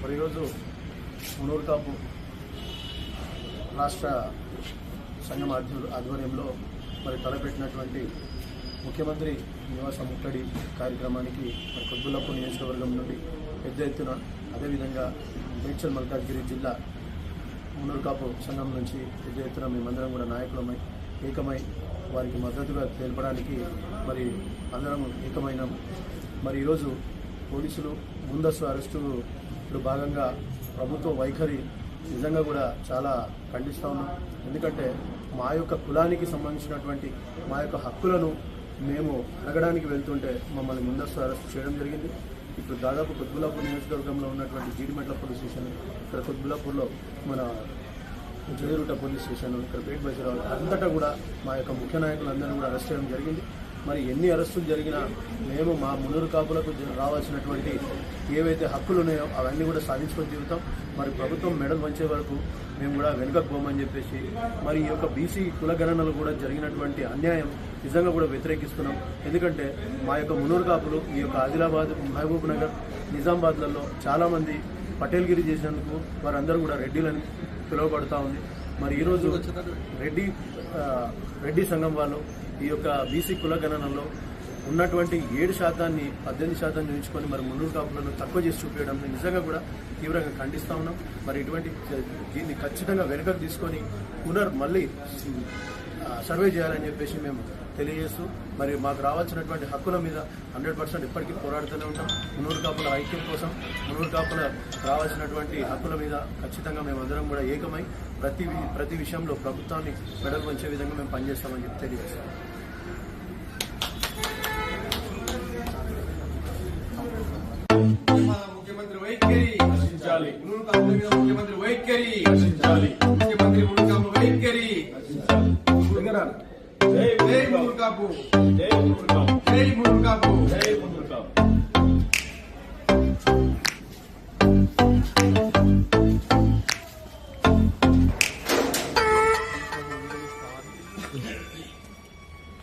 మరి ఈరోజు మునూరు కాపు రాష్ట్ర సంఘం ఆధ్వ- ఆధ్వర్యంలో మరి తలపెట్టినటువంటి ముఖ్యమంత్రి నివాస ముట్టడి కార్యక్రమానికి మరి కొద్దులప్పు నియోజకవర్గం నుండి పెద్ద ఎత్తున అదేవిధంగా మేడ్చల్ మల్కాజ్గిరి జిల్లా మునూరు కాపు సంఘం నుంచి పెద్ద ఎత్తున మేమందరం కూడా నాయకులమై ఏకమై వారికి మద్దతుగా తెలపడానికి మరి అందరం ఏకమైనాం. మరి ఈరోజు పోలీసులు ముందస్తు అరెస్టు ఇప్పుడు భాగంగా ప్రభుత్వ వైఖరి నిజంగా కూడా చాలా ఖండిస్తా ఉన్నాం. ఎందుకంటే మా యొక్క కులానికి సంబంధించినటువంటి మా యొక్క హక్కులను మేము అడగడానికి వెళ్తుంటే మమ్మల్ని ముందస్తు అరెస్ట్ చేయడం జరిగింది. ఇప్పుడు దాదాపు కుత్బులాపూర్ నియోజకవర్గంలో ఉన్నటువంటి జీడిమెట్ల పోలీస్ స్టేషన్ ఇక్కడ కుత్బులాపూర్లో మన జయరుట పోలీస్ స్టేషన్ ఇక్కడ పేట్ బజార్ అంతటా కూడా మా యొక్క ముఖ్య నాయకులందరినీ కూడా అరెస్ట్ చేయడం జరిగింది. మరి ఎన్ని అరెస్టులు జరిగినా మేము మా మునురు కాపులకు రావాల్సినటువంటి ఏవైతే హక్కులు ఉన్నాయో అవన్నీ కూడా సాధించుకొని తిరుగుతాం. మరి ప్రభుత్వం మెడల్ వంచే వరకు మేము కూడా వెనుకపోమని చెప్పేసి మరి ఈ యొక్క బీసీ కులగణనలు కూడా జరిగినటువంటి అన్యాయం నిజంగా కూడా వ్యతిరేకిస్తున్నాం. ఎందుకంటే మా యొక్క మునూరు కాపులు ఈ యొక్క ఆదిలాబాద్ మహబూబ్ నగర్ నిజామాబాద్లలో చాలామంది పటేల్గిరి చేసినందుకు వారందరూ కూడా రెడ్డిలని పిలువబడుతూ ఉంది. మరి ఈరోజు రెడ్డి రెడ్డి సంఘం వాళ్ళు ఈ యొక్క బీసీ కులగణనలో ఉన్నటువంటి ఏడు శాతాన్ని పద్దెనిమిది శాతాన్ని ఉంచుకొని మరి మున్నూరు కాపులను తక్కువ చేసి చూపించడం నిజంగా కూడా తీవ్రంగా ఖండిస్తా ఉన్నాం. మరి ఇటువంటి దీన్ని ఖచ్చితంగా వెనుకకు తీసుకొని పునర్ మళ్ళీ సర్వే చేయాలని చెప్పేసి మేము తెలియజేస్తూ మరి మాకు రావాల్సినటువంటి హక్కుల మీద హండ్రెడ్ పర్సెంట్ ఇప్పటికీ పోరాడుతూనే ఉంటాం. మునూరు కాపుల ఐక్యం కోసం మునూరు కాపుల రావాల్సినటువంటి హక్కుల మీద ఖచ్చితంగా మేము అందరం కూడా ఏకమై ప్రతి ప్రతి విషయంలో ప్రభుత్వాన్ని మెడలు వంచే విధంగా మేము పనిచేస్తామని చెప్పి తెలియజేస్తాం. ముఖ్యమంత్రి వైఖరి రక్షించాలి ముఖ్యమంత్రి వైఖరి grana. Vem, mundo da burra. Ei.